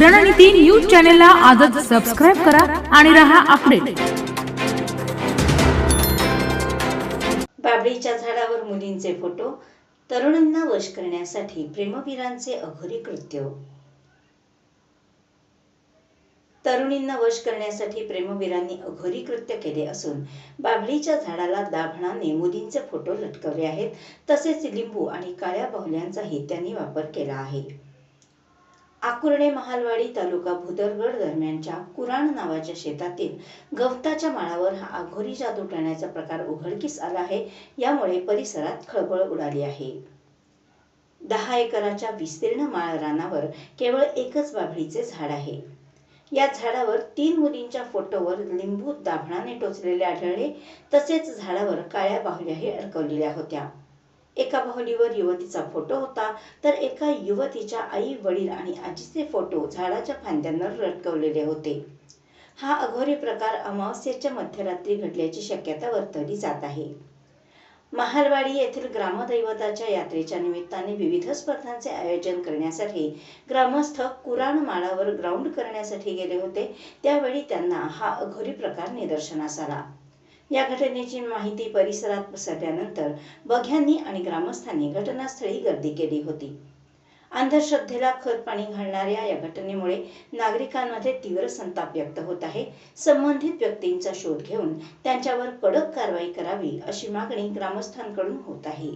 रणनीती न्यूज चॅनलला आजच सबस्क्राईब करा आणि रहा अपडेट बाबळीच्या झाडावर मुलींचे फोटो तरुणांना वश करण्यासाठी प्रेमवीरांचे अघोरी कृत्य. तरुणींना वश करण्यासाठी प्रेमवीरांनी अघोरी कृत्य केले असून बाभळीच्या झाडाला दाभणाने मुलींचे फोटो लटकवले आहेत. तसेच लिंबू आणि काळ्या बाहुल्यांचाही त्यांनी वापर केला आहे. आकुर्डे महालवाडी तालुका भुदरगड दरम्यानच्या कुराण नावाच्या शेतातील गवताच्या माळावर हा आघोरी जादू टाळण्याचा प्रकार उघडकीस आला आहे. यामुळे परिसरात खळबळ उडाली आहे. दहा एकराच्या विस्तीर्ण माळ रानावर केवळ एकच बाभळीचे झाड आहे. या झाडावर तीन मुलींच्या फोटोवर लिंबू दाभणाने टोचलेले आढळले. तसेच झाडावर काळ्या बाहुल्याही अडकवलेल्या होत्या. एका बाहुलीवर युवतीचा फोटो होता. तर एका युवतीच्या आई वडील आणि आजीचे फोटो झाडाच्या फांद्यांवर लटकवलेले होते. हा अघोरी प्रकार अमावस्येच्या मध्यरात्री घडल्याची शक्यता वर्तवली जात आहे. महालवाडी येथील ग्रामदैवताच्या यात्रेच्या निमित्ताने विविध स्पर्धांचे आयोजन करण्यासाठी ग्रामस्थ कुराण माळावर ग्राउंड करण्यासाठी गेले होते. त्यावेळी त्यांना हा अघोरी प्रकार निदर्शनास आला. या घटनेची माहिती परिसरात पसरल्यानंतर बघ्यांनी आणि ग्रामस्थांनी घटनास्थळी गर्दी केली होती. अंधश्रद्धेला खत पाणी घालणाऱ्या या घटनेमुळे नागरिकांमध्ये तीव्र संताप व्यक्त होत आहे. संबंधित व्यक्तींचा शोध घेऊन त्यांच्यावर कडक कारवाई करावी अशी मागणी ग्रामस्थांकडून होत आहे.